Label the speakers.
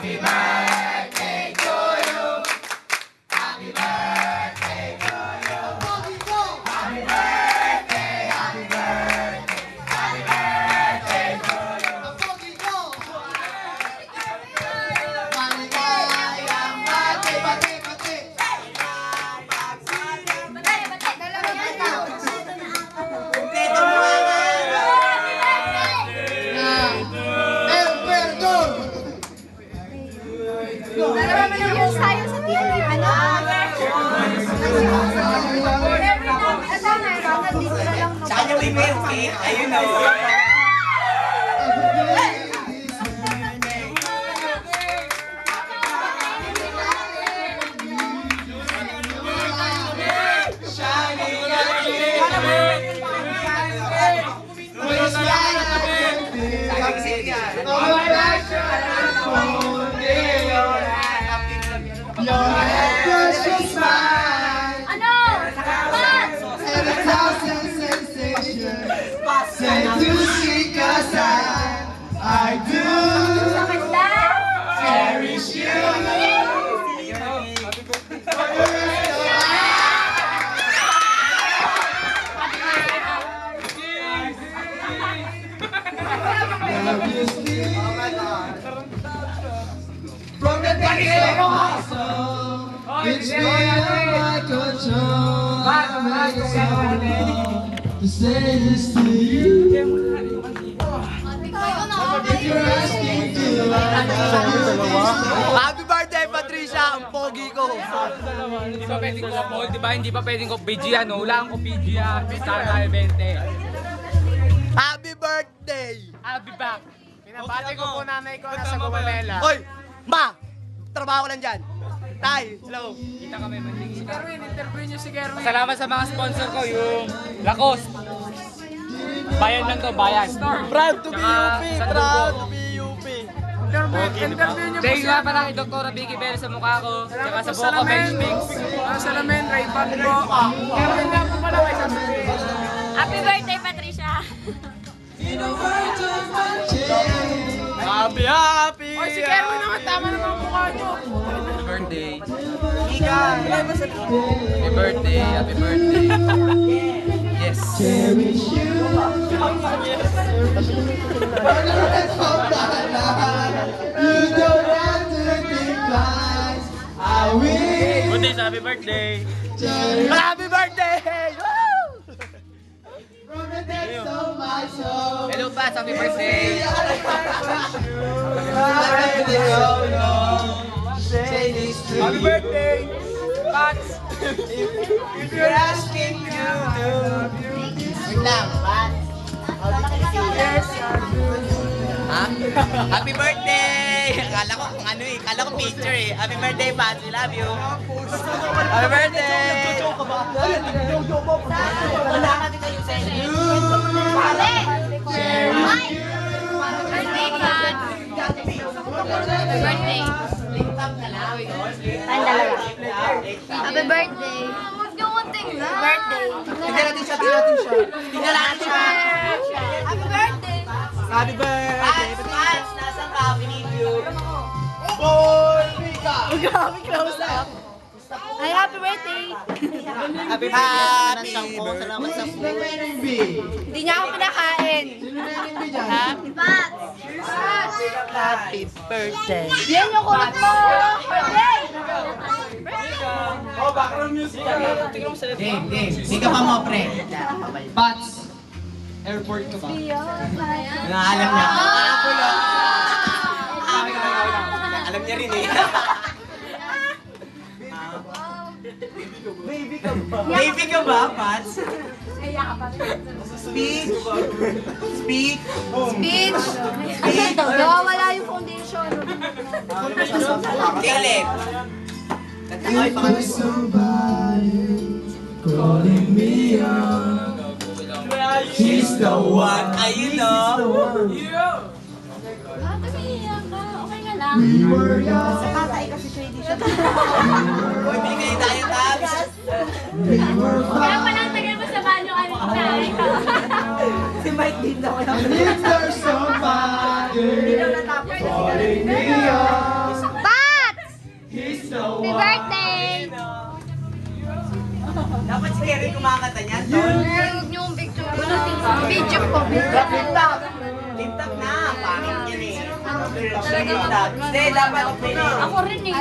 Speaker 1: Yung lang.
Speaker 2: Sa kanya may may okay?
Speaker 3: It's beyond my control. I make a song to say this to you. If you're asking to
Speaker 2: Happy birthday, Patricia! Ang pogi ko!
Speaker 4: Hindi pa pwedeng ko Paul, di ba? Hindi pa pwedeng ko PG ano. Wala akong PG. Star tayo 20.
Speaker 2: Happy birthday!
Speaker 4: I'll be back. Pinabati ko po nanay ko na sa Gumamela.
Speaker 2: Hoy! Ma! Trabaho ko lang dyan. Tay, hello.
Speaker 4: Kita kami manding. Si Kerwin, interview niyo si Kerwin. Salamat sa mga sponsor ko, yung Lacoste. Bayan lang to, bayan.
Speaker 2: Proud to be UP!
Speaker 4: San
Speaker 2: Proud
Speaker 4: Dugo.
Speaker 2: to be UP!
Speaker 4: Interview niyo Thank you nga pala kay Dr. Vicky Bell sa mukha ko. Tsaka sa buko ko bench mix.
Speaker 5: Salamin, Ray Pan po. Kerwin nga po pala may sasabihin.
Speaker 1: Happy birthday, Patricia!
Speaker 2: Happy, happy!
Speaker 5: Oy, si Kerwin naman, tama naman ang mukha niyo.
Speaker 4: Happy birthday. Happy birthday, happy birthday. Yes.
Speaker 3: Cherish you. You don't have to think twice. I will
Speaker 4: Buntis, happy birthday.
Speaker 2: Happy birthday! Woo!
Speaker 3: from the depths of my soul.
Speaker 4: Hello, Pats, happy birthday. Pats.
Speaker 3: If you're asking you to. Wait lang,
Speaker 2: Ha? Happy birthday! Akala ko kung ano eh. Akala ko picture eh. Happy birthday, Pat. We love you. Happy birthday!
Speaker 1: Mali! Ay! Birthday, Pat! Birthday. Tayong dalawa. Happy birthday. Huwag niyo kunting na. Birthday.
Speaker 2: Tingnan natin siya, tingnan natin siya. Tingnan natin siya.
Speaker 1: Happy birthday.
Speaker 2: Happy birthday! Pats, nasa ka? We need you.
Speaker 1: Ay, happy birthday.
Speaker 2: Happy birthday! Salamat sa
Speaker 3: B.
Speaker 1: Hindi niya ako pinakain.
Speaker 3: Sino na yung B dyan?
Speaker 1: Pat!
Speaker 2: Happy birthday!
Speaker 1: Yan yung kulit mo! Birthday!
Speaker 3: Dave, Dave. Sika pa mo, pre. Pats. Airport ka ba?
Speaker 2: Naalam niya. Alam niya rin eh. Baby ka ba? Baby ka ba, Pats? Speak! Speak!
Speaker 1: Speech! Nawawala yung foundation.
Speaker 2: Caleb! Ay,
Speaker 3: If there's somebody calling me up,
Speaker 2: She's the one. Ayun no.
Speaker 1: Ah, tumiiyak ka. Okay nga lang.
Speaker 3: we were young,
Speaker 2: Uy, bigay tayo tabs.
Speaker 3: we were
Speaker 1: Kaya
Speaker 3: fine.
Speaker 1: pala tagal mo sa banyo, ano ka?
Speaker 2: Si Mike din daw.
Speaker 3: If there's somebody
Speaker 2: kumakanta niyan.
Speaker 1: Huwag niyo yung picture. Video po.
Speaker 2: Lip tap. Lip tap na. Pangit yan eh. Lip tap. Hindi, dapat. Ako rin eh.